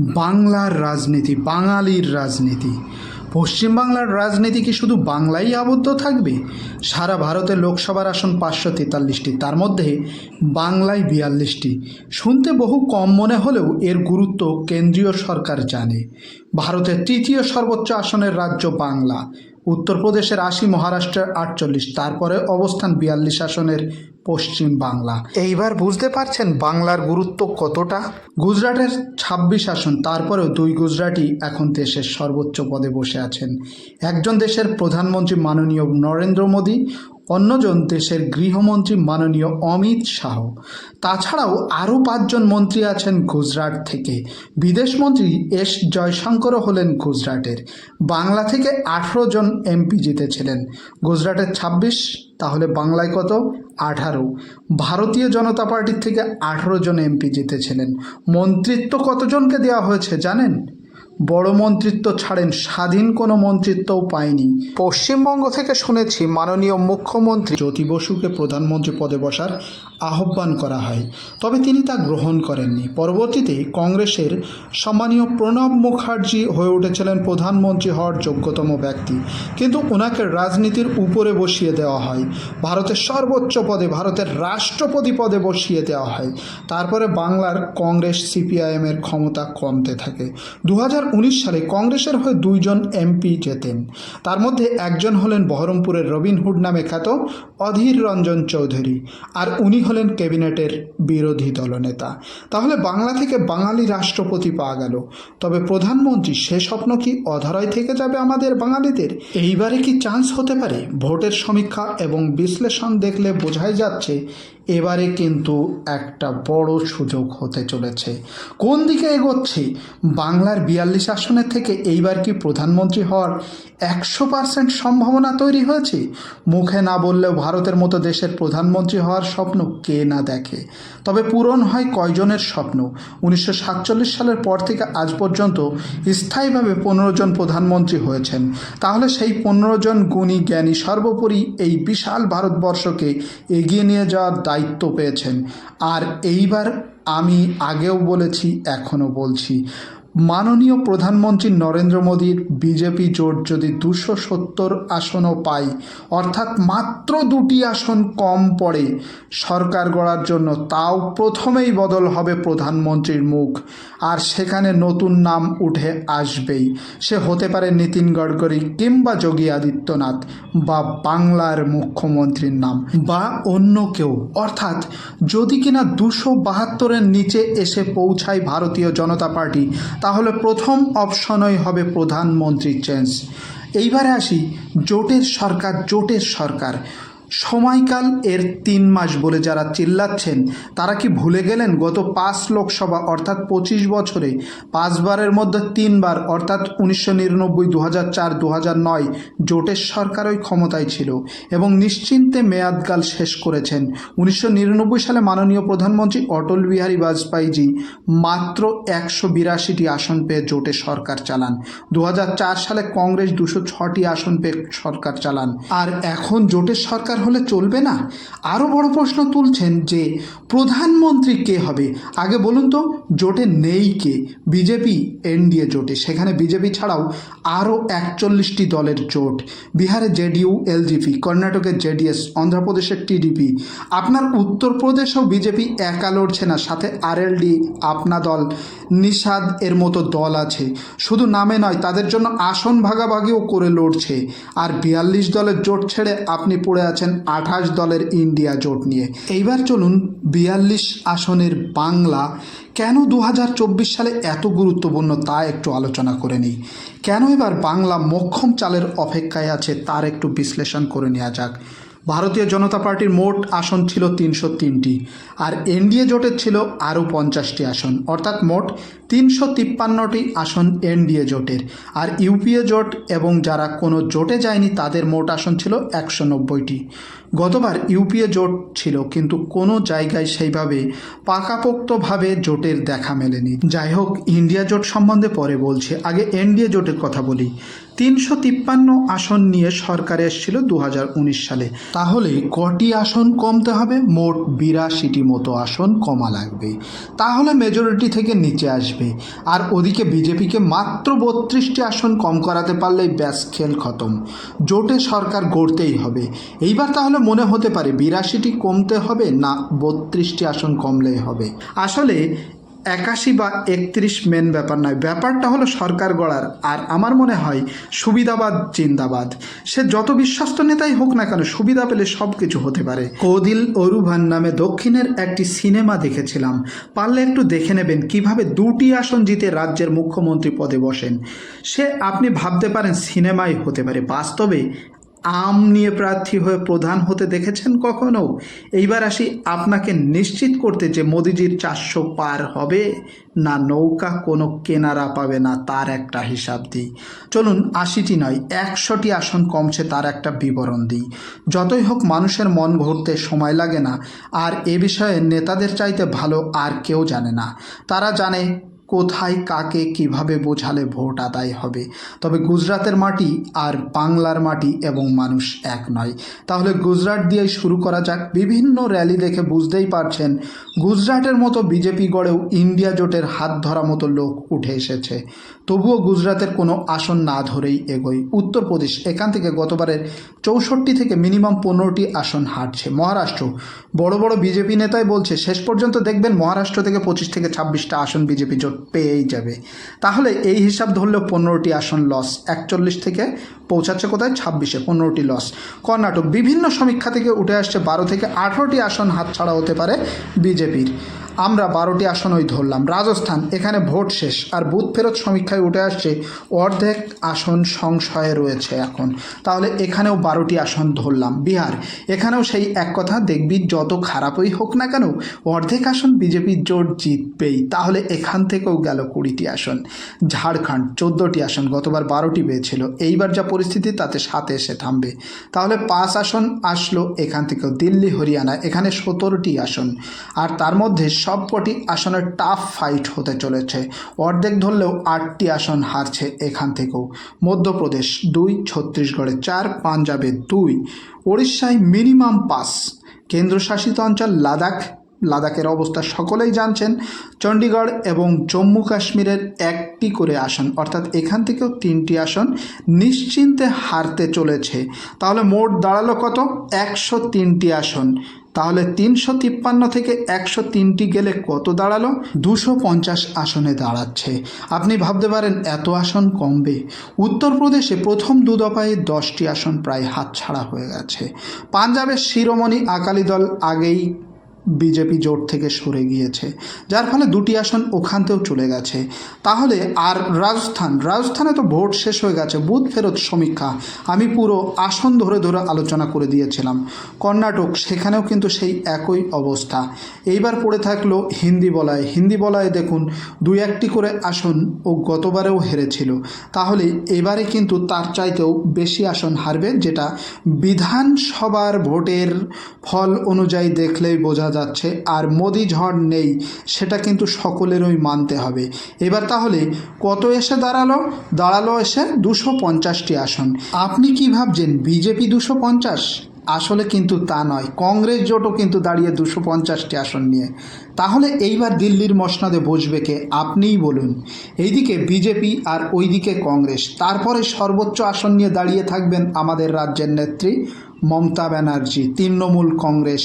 বাংলার রাজনীতি, বাঙালির রাজনীতি। পশ্চিমবাংলার রাজনীতি কি শুধু বাংলাই আবদ্ধ থাকবে? সারা ভারতে লোকসভার আসন পাঁচশো তেতাল্লিশটি, তার মধ্যে বাংলায় বিয়াল্লিশটি। শুনতে বহু কম মনে হলেও এর গুরুত্ব কেন্দ্রীয় সরকার জানে। ভারতের তৃতীয় সর্বোচ্চ আসনের রাজ্য বাংলা। উত্তরপ্রদেশের আশি, মহারাষ্ট্রের আটচল্লিশ, তারপরে অবস্থান বিয়াল্লিশ আসনের পশ্চিম বাংলা। এইবার বুঝতে পারছেন বাংলার গুরুত্ব কতটা? গুজরাটের ছাব্বিশ আসন, তারপরেও দুই গুজরাটি এখন দেশের সর্বোচ্চ পদে বসে আছেন। একজন দেশের প্রধানমন্ত্রী মাননীয় নরেন্দ্র মোদী অন্যজন দেশের গৃহমন্ত্রী মাননীয় অমিত শাহ। তাছাড়াও আরও পাঁচজন মন্ত্রী আছেন গুজরাট থেকে। বিদেশমন্ত্রী এস জয়শঙ্করও হলেন গুজরাটের। বাংলা থেকে আঠেরো জন এমপি জিতেছিলেন। গুজরাটের ছাব্বিশ, তাহলে বাংলায় কত? আঠারো। ভারতীয় জনতা পার্টির থেকে আঠেরো জন এমপি জিতেছিলেন। মন্ত্রিত্ব কতজনকে দেওয়া হয়েছে জানেন? বড় মন্ত্রিত্ব ছাড়েন, স্বাধীন কোনো মন্ত্রিত্বও পায়নি। পশ্চিমবঙ্গ থেকে শুনেছি মাননীয় মুখ্যমন্ত্রী জ্যোতি বসুকে প্রধানমন্ত্রী পদে বসার আহ্বান করা হয়, তবে তিনি তা গ্রহণ করেননি। পরবর্তীতে কংগ্রেসের সম্মানীয় প্রণব মুখার্জি হয়ে উঠেছিলেন প্রধানমন্ত্রী হওয়ার যোগ্যতম ব্যক্তি। কিন্তু ওনাকে রাজনীতির উপরে বসিয়ে দেওয়া হয়, ভারতের সর্বোচ্চ পদে, ভারতের রাষ্ট্রপতি পদে বসিয়ে দেওয়া হয়। তারপরে বাংলার কংগ্রেস সিপিআইএমের ক্ষমতা কমতে থাকে। দু হাজার সালে কংগ্রেসের হয়ে দুইজন এমপি জেতেন। তার মধ্যে একজন হলেন বহরমপুরের রবিনহুড নামে খ্যাত অধীর রঞ্জন চৌধুরী আর উনি হলেন ক্যাবিনেটের বিরোধী দলনেতা। তাহলে বাংলা থেকে বাঙালি রাষ্ট্রপতি পাওয়া গেল। তবে প্রধানমন্ত্রী সে স্বপ্ন কি অধরাই থেকে যাবে আমাদের বাঙালিদের? এইবারে কি চান্স হতে পারে? ভোটের সমীক্ষা এবং বিশ্লেষণ দেখলে বোঝাই যাচ্ছে এবারে কিন্তু একটা বড় সুযোগ হতে চলেছে। কোন দিকে এগোচ্ছে? বাংলার বিয়াল্লিশ আসনের থেকে এইবার কি প্রধানমন্ত্রী হওয়ার একশো পার্সেন্ট সম্ভাবনা তৈরি হয়েছে? মুখে না বললেও ভারতের মতো দেশের প্রধানমন্ত্রী হওয়ার স্বপ্ন কে না দেখে? তবে পূরণ হয় কয়জনের স্বপ্ন? উনিশশো সাতচল্লিশ সালের পর থেকে আজ পর্যন্ত স্থায়ীভাবে পনেরো জন প্রধানমন্ত্রী হয়েছেন। তাহলে সেই পনেরো জন গুণী জ্ঞানী সর্বোপরি এই বিশাল ভারতবর্ষকে এগিয়ে নিয়ে যাওয়ার দায়িত্ব পেয়েছেন। আর এইবার আমি আগেও বলেছি এখনও বলছি। মাননীয় প্রধানমন্ত্রী নরেন্দ্র মোদীর বিজেপি জোট যদি দুশো সত্তর আসনও পায়, অর্থাৎ মাত্র দুটি আসন কম পড়ে, সরকার গড়ার জন্য তাও প্রথমেই বদল হবে প্রধানমন্ত্রীর মুখ। আর সেখানে নতুন নাম উঠে আসবেই। সে হতে পারে নীতিন গডকরি কিংবা যোগী আদিত্যনাথ বা বাংলার মুখ্যমন্ত্রীর নাম বা অন্য কেউ। অর্থাৎ যদি কিনা দুশো বাহাত্তরের নিচে এসে পৌঁছায় ভারতীয় জনতা পার্টি তাহলে প্রথম অপশনই হবে প্রধানমন্ত্রী চেঞ্জ। এইবারে আসি জোটের সরকার জোটের সরকার। সময়কাল এর তিন মাস বলে যারা চিল্লাচ্ছেন, তারা কি ভুলে গেলেন গত পাঁচ লোকসভা, অর্থাৎ পঁচিশ বছরে, পাঁচবারের মধ্যে তিনবার, অর্থাৎ উনিশশো নিরানব্বই দু হাজার চার দু হাজার নয়, জোটের সরকারই ক্ষমতায় ছিল এবং নিশ্চিন্তে মেয়াদকাল শেষ করেছেন। উনিশশো নিরানব্বই সালে মাননীয় প্রধানমন্ত্রী অটল বিহারী বাজপেয়ীজি মাত্র একশো বিরাশিটি আসন পেয়ে জোটে সরকার চালান। দু হাজার চার সালে কংগ্রেস দুশো ছটি আসন পেয়ে সরকার চালান। আর এখন জোটের সরকার হলে চলবে না? আরও বড় প্রশ্ন তুলছেন যে, প্রধানমন্ত্রী কে হবে? আগে বলুন তো, জোটে নেই কে? বিজেপি, এনডিএ জোটে। সেখানে বিজেপি ছাড়াও আরও একচল্লিশটি দলের জোট। বিহারে জেডিইউ, এলজিপি কর্ণাটকের জেডিএস, অন্ধ্রপ্রদেশের টিডিপি। আপনার উত্তরপ্রদেশেও বিজেপি একা লড়ছে না, সাথে আরএলডি, আপনা দল, নিষাদ এর মতো দল আছে। শুধু নামে নয়, তাদের জন্য আসন ভাগাভাগিও করে লড়ছে। আর বিয়াল্লিশ দলের জোট ছেড়ে আপনি পড়ে আছেন আঠাশ দলের ইন্ডিয়া জোট নিয়ে। এইবার চলুন বিয়াল্লিশ আসনের বাংলা কেন দু হাজার চব্বিশ সালে এত গুরুত্বপূর্ণ তা একটু আলোচনা করে নিই। কেন এবার বাংলা মোক্ষম চালের অপেক্ষায় আছে তার একটু বিশ্লেষণ করে নেওয়া যাক। ভারতীয় জনতা পার্টির মোট আসন ছিল তিনশো তিনটি, আর এনডিএ জোটের ছিল আরও পঞ্চাশটি আসন, অর্থাৎ মোট তিনশো তিপ্পান্নটি আসন এনডিএ জোটের। আর ইউপিএ জোট এবং যারা কোনো জোটে যায়নি তাদের মোট আসন ছিল একশো নব্বইটি। গতবার ইউপিএ জোট ছিল কিন্তু কোনো জায়গায় সেইভাবে পাকাপোক্তভাবে জোটের দেখা মেলেনি। যাই হোক, ইন্ডিয়া জোট সম্বন্ধে পরে বলছি। আগে এনডিএ জোটের কথা বলি। তিনশো তিপ্পান্ন আসন নিয়ে সরকার এসেছিল দু হাজার উনিশ সালে। তাহলে কটি আসন কমতে হবে? মোট বিরাশিটি মতো আসন কমা লাগবে। তাহলে মেজরিটি থেকে নিচে আসবে। আসবে। আর ওদিকে বিজেপিকে মাত্র বত্রিশটি আসন কম করাতে পারলেই ব্যাস, খেল খতম। জোটে সরকার গড়তেই হবে। এইবার তাহলে মনে হতে পারে বিরাশিটি কমতে হবে না, বত্রিশটি আসন কমলেই হবে। আসলে একাশি বা একত্রিশ মেন ব্যাপার নয়। ব্যাপারটা হলো সরকার গড়ার। আর আমার মনে হয় সুবিধাবাদ জিন্দাবাদ। সে যত বিশ্বস্ত নেতাই হোক না কেন সুবিধা পেলে সব কিছু হতে পারে। কদিল অরুভান নামে দক্ষিণের একটি সিনেমা দেখেছিলাম। পারলে একটু দেখে নেবেন কীভাবে দুটি আসন জিতে রাজ্যের মুখ্যমন্ত্রী পদে বসেন। সে, আপনি ভাবতে পারেন, সিনেমাই হতে পারে। বাস্তবে আম নিয়ে প্রার্থী হয়ে প্রধান হতে দেখেছেন কখনো? এইবার আসি আপনাকে নিশ্চিত করতে যে মোদিজির চারশো পার হবে না নৌকা, কোনো কেনারা পাবে না তার একটা হিসাব দিই। চলুন, আশিটি নয়, একশোটি আসন কমছে তার একটা বিবরণ দিই। যতই হোক, মানুষের মন ঘুরতে সময় লাগে না, আর এ বিষয়ে নেতাদের চাইতে ভালো আর কেউ জানে না। তারা জানে কোথায়, কাকে, কীভাবে বোঝালে ভোট আদায় হবে? তবে গুজরাতের মাটি আর বাংলার মাটি এবং মানুষ এক নয়। তাহলে গুজরাট দিয়েই শুরু করা যাক। বিভিন্ন র্যালি দেখে বুঝতেই পারছেন, গুজরাটের মতো বিজেপি গড়েও ইন্ডিয়া জোটের হাত ধরা মতো লোক উঠে এসেছে। তবুও গুজরাতের কোনো আসন না ধরেই এগোয়। উত্তরপ্রদেশ এখান থেকে গতবারের চৌষট্টি থেকে মিনিমাম পনেরোটি আসন হাঁটছে মহারাষ্ট্র, বড় বড় বিজেপি নেতাই বলছে, শেষ পর্যন্ত দেখবেন মহারাষ্ট্র থেকে পঁচিশ থেকে ছাব্বিশটা আসন বিজেপি জোট পেয়েই যাবে। তাহলে এই হিসাব ধরলেও পনেরোটি আসন লস একচল্লিশ থেকে পৌঁছাচ্ছে কোথায়? ছাব্বিশে, পনেরোটি লস কর্ণাটক বিভিন্ন সমীক্ষা থেকে উঠে আসছে, বারো থেকে আঠেরোটি আসন হাতছাড়া হতে পারে বিজেপির। আমরা বারোটি আসন ওই ধরলাম। রাজস্থান, এখানে ভোট শেষ। আর বুথ ফেরত সমীক্ষায় উঠে আসছে, অর্ধেক আসন সংশয়ে রয়েছে এখন। তাহলে এখানেও বারোটি আসন ধরলাম। বিহার, এখানেও সেই এক কথা, দেখবি যত খারাপই হোক না কেন, অর্ধেক আসন বিজেপির জোট জিতবেই। তাহলে এখান থেকেও গেল কুড়িটি আসন। ঝাড়খণ্ড, চোদ্দোটি আসন, গতবার বারোটি পেয়েছিল। এইবার যা পরিস্থিতি, তাতে সাথে এসে থামবে। তাহলে পাঁচ আসন আসলো এখান থেকেও। দিল্লি, হরিয়ানা, এখানে সতেরোটি আসন। আর তার মধ্যে সবকটি আসনের টাফ ফাইট হতে চলেছে। অর্ধেক ধরলেও আটটি আসন হারছে এখান থেকেও। মধ্যপ্রদেশ দুই, ছত্তিশগড়ে চার, পাঞ্জাবে দুই। ওড়িশায় মিনিমাম পাস কেন্দ্রশাসিত অঞ্চল লাদাখ। লাদাখের অবস্থা সকলেই জানছেন। চণ্ডীগড় এবং জম্মু কাশ্মীরের একটি করে আসন, অর্থাৎ এখান থেকেও তিনটি আসন নিশ্চিন্তে হারতে চলেছে। তাহলে মোট দাঁড়াল কত? একশো তিনটি আসন। তাহলে তিনশো তিপ্পান্ন থেকে একশো তিনটি গেলে কত দাঁড়াল? দুশো পঞ্চাশ আসনে দাঁড়াচ্ছে। আপনি ভাবতে পারেন, এত আসন কমবে। উত্তরপ্রদেশে প্রথম দু দফায় দশটি আসন প্রায় হাতছাড়া হয়ে গেছে। পাঞ্জাবের শিরোমণি আকালি দল আগেই বিজেপি জোট থেকে সরে গিয়েছে, যার ফলে দুটি আসন ওখানতেও চলে গেছে। তাহলে আর রাজস্থান, রাজস্থানে তো ভোট শেষ হয়ে গেছে, বুথ ফেরত সমীক্ষা। আমি পুরো আসন ধরে ধরে আলোচনা করে দিয়েছিলাম। কর্ণাটক, সেখানেও কিন্তু সেই একই অবস্থা। এইবার পড়ে থাকল হিন্দি বলায়। হিন্দি বলায় দেখুন, দুই একটি করে আসন ও গতবারেও হেরেছিল। তাহলে এবারে কিন্তু তার চাইতেও বেশি আসন হারবে, যেটা বিধানসভার ভোটের ফল অনুযায়ী দেখলেই বোঝা যাচ্ছে আর মোদি ঝড় নেই, সেটা কিন্তু সকলেরই মানতে হবে। এবার তাহলে কত এসে দাঁড়াল? দাঁড়াল এসে দুশো পঞ্চাশটি আসন। আপনি কি ভাবছেন, বিজেপি দুশো পঞ্চাশ? আসলে কিন্তু তা নয়, কংগ্রেস জোটও কিন্তু দাঁড়িয়ে দুশো পঞ্চাশটি আসন নিয়ে। তাহলে এইবার দিল্লির মসনাদে বসবে কে? আপনিই বলুন। এইদিকে বিজেপি আর ওইদিকে কংগ্রেস। তারপরে সর্বোচ্চ আসন নিয়ে দাঁড়িয়ে থাকবেন আমাদের রাজ্যের নেত্রী মমতা ব্যানার্জি, তৃণমূল কংগ্রেস।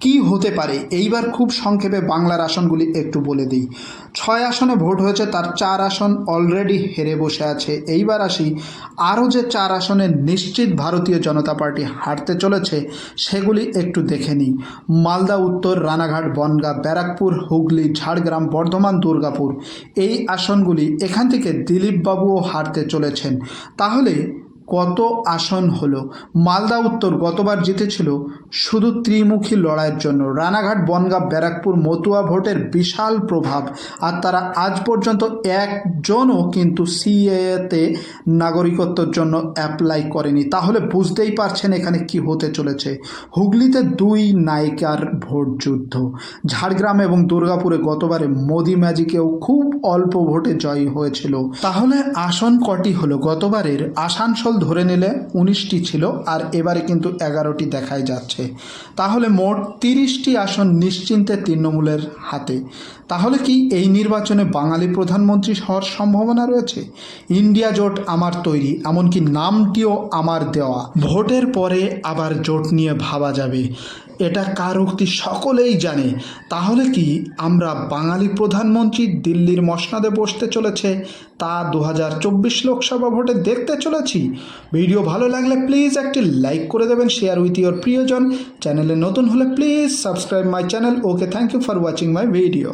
কি হতে পারে? এইবার খুব সংক্ষেপে বাংলার আসনগুলি একটু বলে দিই। ছয় আসনে ভোট হয়েছে, তার চার আসন অলরেডি হেরে বসে আছে। এইবার আসি, আরও যে চার আসনে নিশ্চিত ভারতীয় জনতা পার্টি হারতে চলেছে, সেগুলি একটু দেখে নিই। মালদা, উত্তর, রানাঘাট, বনগাঁ, ব্যারাকপুর, হুগলি, ঝাড়গ্রাম, বর্ধমান, দুর্গাপুর। এই আসনগুলি এখান থেকে দিলীপবাবুও হারতে চলেছেন। তাহলে কত আসন হলো? মালদা উত্তর গতবার জিতেছিল শুধু ত্রিমুখী লড়াইয়ের জন্য। রানাঘাট, বনগাঁ, ব্যারাকপুর, মতুয়া ভোটের বিশাল প্রভাব। আর তারা আজ পর্যন্ত একজনও কিন্তু সিএতে নাগরিকত্বর জন্য অ্যাপ্লাই করেনি। তাহলে বুঝতেই পারছেন এখানে কি হতে চলেছে। হুগলিতে দুই নায়িকার ভোট যুদ্ধ। ঝাড়গ্রাম এবং দুর্গাপুরে গতবারে মোদি ম্যাজিকেও খুব অল্প ভোটে জয়ী হয়েছিল। তাহলে আসন কটি হলো? গতবারের আসানসোল ধরে নিলে উনিশটি ছিল আর এবারে কিন্তু এগারোটি দেখাই যাচ্ছে। তাহলে মোট তিরিশটি আসন নিশ্চিন্তে তৃণমূলের হাতে। তাহলে কি এই নির্বাচনে বাঙালি প্রধানমন্ত্রী হওয়ার সম্ভাবনা রয়েছে? ইন্ডিয়া জোট আমার তৈরি, এমনকি নামটিও আমার দেওয়া। ভোটের পরে আবার জোট নিয়ে ভাবা যাবে। এটা কার উক্তি সকলেই জানে, তাহলে কি আমরা বাঙালি প্রধানমন্ত্রী দিল্লির মসনাদে বসতে চলেছে, তা দু হাজার চব্বিশ লোকসভা ভোটে দেখতে চলেছি? ভিডিও ভালো লাগলে প্লিজ একটি লাইক করে দেবেন শেয়ার উইথ ইয়োর প্রিয়জন। চ্যানেলে নতুন হলে please subscribe my channel. Okay thank you for watching my video